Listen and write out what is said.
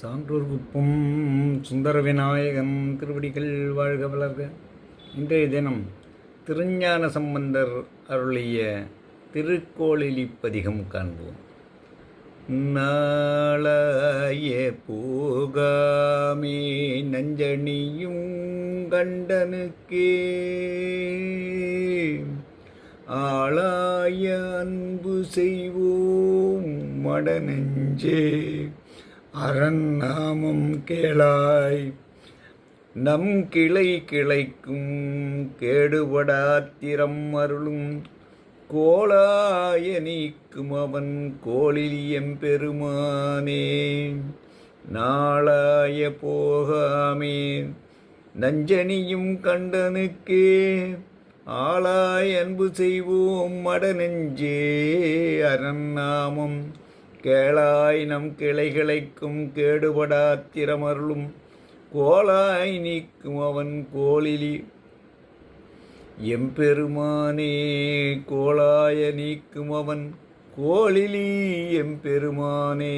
சான்றோர் சுந்தர விநாயகம் திருவடிகள் வாழ்க வளர்க. இன்றைய தினம் திருஞான சம்பந்தர் அருளிய திருக்கோளிலிப்பதிகம் காண்போம். நாளாய போகாமே நஞ்சணியும் கண்டனுக்கே. ஆளாய அன்பு செய்வோம் மடநெஞ்சே. அரண் நாமம் கேளாய். நம் கிளை கிளைக்கும் கேடுபடாத்திரம் அருளும் கோளாய நீக்கும் அவன் கோளில் எம்பெருமானே. நாளாய போகாமே நஞ்சனியும் கண்டனுக்கே. ஆளாய் அன்பு செய்வோம் மடநெஞ்சே அரண்நாமம் கேளாய் நம் கிளைகளைக்கும் கேடுபடா திறமருளும் கோலாய் நீக்கும் அவன் கோலிலி. எம்பெருமானே கோலாய நீக்கும் அவன் கோலிலி எம்பெருமானே.